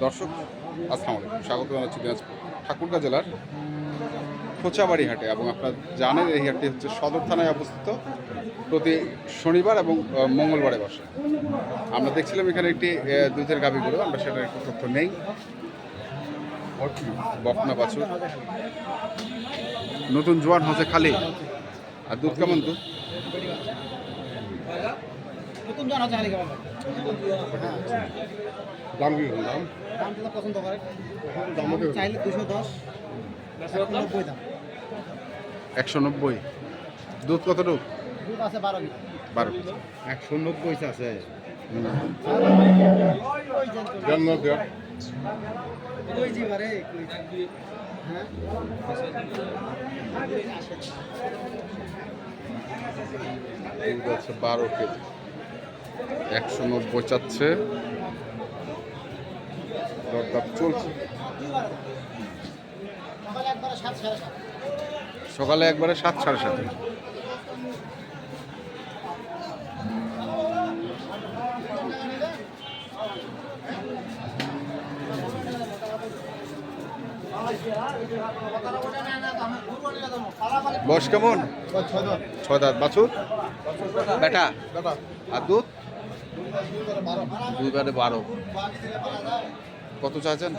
দর্শক, আসসালামু আলাইকুম। স্বাগত জানাচ্ছি দিনাজপুর, ঠাকুরগাঁ জেলার খোঁচাবাড়ি হাটে এবং আপনার জানেন এই হাটটি হচ্ছে সদর থানায় অবস্থিত প্রতি শনিবার এবং মঙ্গলবারে বসে। আমরা দেখছিলাম এখানে একটি দুধের গাভি গরু, আমরা সেটার একটু তথ্য নেই। বকনা বাছুর। নতুন জোয়ান হচ্ছে খালি। আর দুধ কেমন দুধ নতুন জন আছে খালি কেমন দাম কি দাম? দাম পছন্দ করে। দাম চাইলে দুশো দশ নব্বই দাম। একশো নব্বই? দুধ কতটুকু দুধ? আছে বারো বারো একশো নব্বই হ্যাঁ? দুধ আছে বারো কেজি। একশো নব্বই চাচ্ছে। দরদাম চলছে। সকালে একবারে সাত সাড়ে সাত। সকালে সাড়ে সাত বয়স কেমন? ছয় দাঁত। বাছুর? বেটা। আর দুধ? দুইবারে বারো কত চাচ্ছেন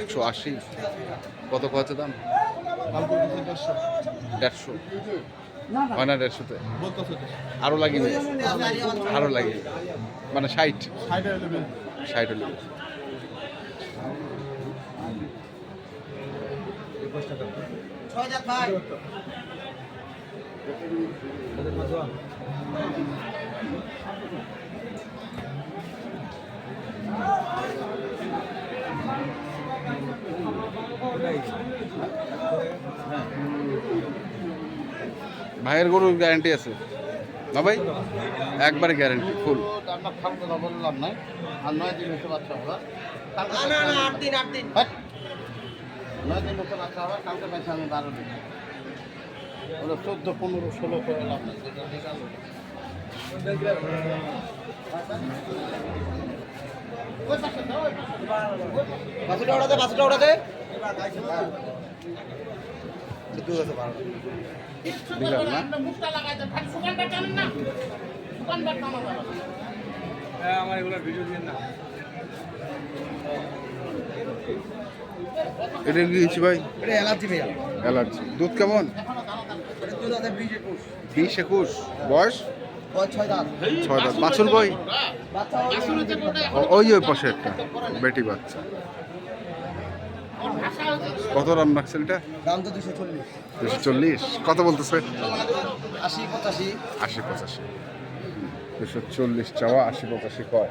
একশো আশি। কত কত দাম? দেড়শো। হয় না দেড়শোতে? আরও লাগিবে আরও লাগিবে মানে ষাট। ষাট হলে। ছয় হাজার ভাইয়ের গরুর গ্যারান্টি আছে। না ভাই একবারে গ্যারান্টি ফুল আমরা খাব না বললাম না আর নয় দিন হতে বাচ্চা হবে না না আট দিন। আট দিন নয় দিন হতে বাচ্চা হবে কালকে পাইছি আমি বারো দিন। ওরা চোদ্দ পনেরো ষোলো করে লাভ নাই। যেটা ঠিক আছে। বাসুটা ওড়াতে। বাসুটা ওড়াতে দিলাম না এটা কি ভাই? এটা অ্যালার্জি ভাইয়া। অ্যালার্জি দুধ কেমন? বিশ একুশ। বয়স? ছয় দাঁত। বাছুর বই? ওই ওই পাশে একটা বেটি বাচ্চা। কত রান রাখছেন এটা? দাম তো দুশো চল্লিশ। দুশো চল্লিশ। কত বলতেছে? আশি পঁচাশি। আশি পঁচাশি। দুশো চল্লিশ চাওয়া আশি পঁচাশি কয়?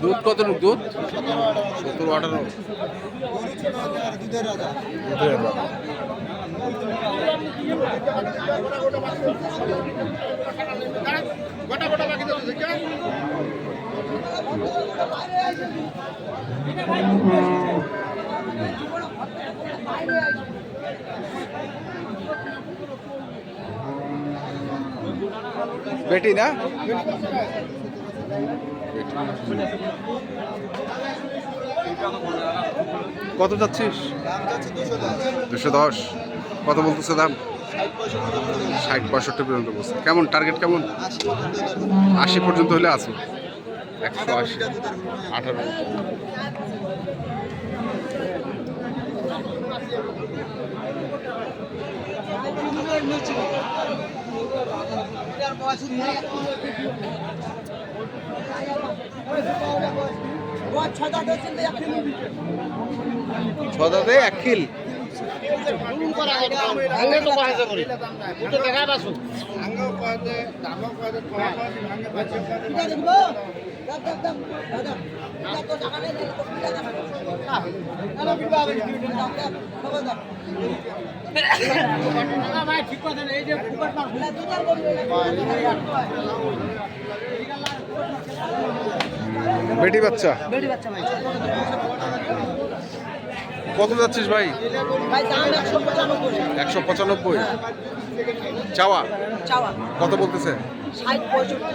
দুধ কত দুধ সত্তর আঠারো দুধের রাজা দুধের বাবা। বেটি না? কত যাচ্ছিস? দুশো দশ। কত বলতেছে দাম? ষাট পঁয়ষট্টি পর্যন্ত বলছে। কেমন? টার্গেট কেমন? আশি পর্যন্ত হলে আছে। একশো আশি। আঠারো। ছয় দাঁত হচ্ছে ছ দাঁতে এক খিল বলছে ভাঙে বেটি বাচ্চা? বেটি বাচ্চা ভাই। কত যাচ্ছিস ভাই? একশো পঁচানব্বই। চাওয়া? চাওয়া। কত বলতেছে? ষাট পঁয়ষট্টি।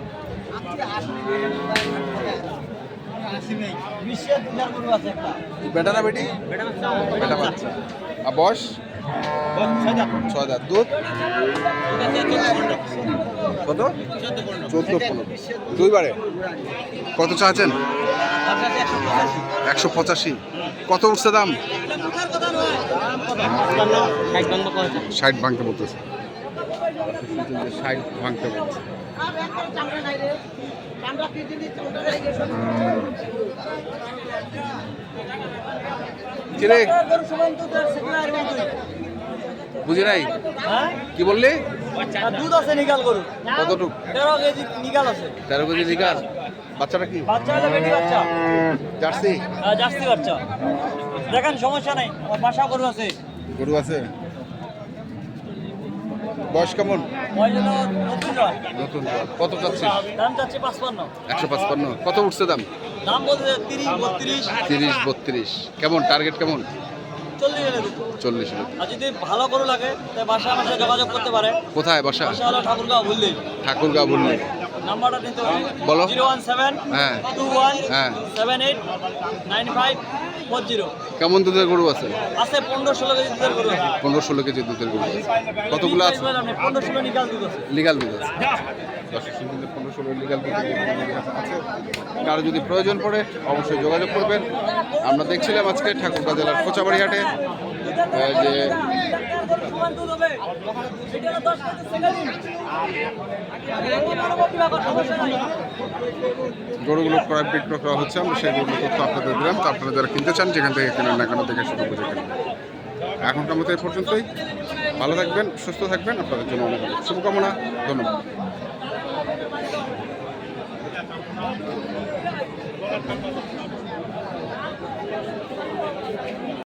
বেটা না বেটি? বেটা বাচ্চা। আর বয়স? ছয় দাঁত। দুধ? কত? চোদ্দ পনেরো। দুইবারে? কত চাচ্ছেন? একশো পঁচাশি। কত উঠছে দাম? ষাট ভাঙতে বলতেছে। ষাট ভাঙতে বলছে। বুঝি নাই? কি বললি? দুধ আছে নিকাল গরু। কতটুক? তেরো কেজি নিকাল আছে। তেরো কেজি নিকাল? বাচ্চাটা কি? বাচ্চা বেটি বাচ্চা। জার্সি? হ্যাঁ, জার্সি বাচ্চা। দেখেন সমস্যা নাই। আমার বাসা গরু আছে। গরু আছে? বয়স কেমন? নতুন কত চাচ্ছিস? একশো পাঁচপান্ন। কত উঠছে দাম? দাম বলতে তিরিশ বত্রিশ। তিরিশ বত্রিশ। কেমন? টার্গেট কেমন? চল্লিশ আর যদি ভালো লাগে বাসা যোগাযোগ করতে পারে। কোথায় বাসা? ঠাকুরগাঁও ঠাকুরগাঁও বললি নাম্বারটা হবে বলো। জিরো ওয়ান সেভেন হ্যাঁ। টু ওয়ান হ্যাঁ seven eight nine five four zero কেমন দুধের গরু আছে? আছে পনেরো ষোলো কেজি দুধের গরু আছে। পনেরো ষোলো কেজি দুধের গরু আছে। কতগুলো আছে? পনেরো ষোলো লিগাল দুধ আছে। লিগাল দুধ আছে। কারও যদি প্রয়োজন পড়ে অবশ্যই যোগাযোগ করবেন। আমরা দেখছিলাম আজকে ঠাকুরগাঁ জেলার কোচাবাড়ি হাটে গরুগুলো ক্রয় বিক্রয় করা হচ্ছে, আমরা সেই গরুগুলো তথ্য আপনাদের দিলাম। তো আপনারা যারা কিনতে চান, যেখান থেকে কেনেন না কেন, দেখে শুরু বুঝে কেনেন। এখনকার মতো এই পর্যন্তই। ভালো থাকবেন, সুস্থ থাকবেন, আপনাদের জন্য অনেক অনেক শুভকামনা, ধন্যবাদ।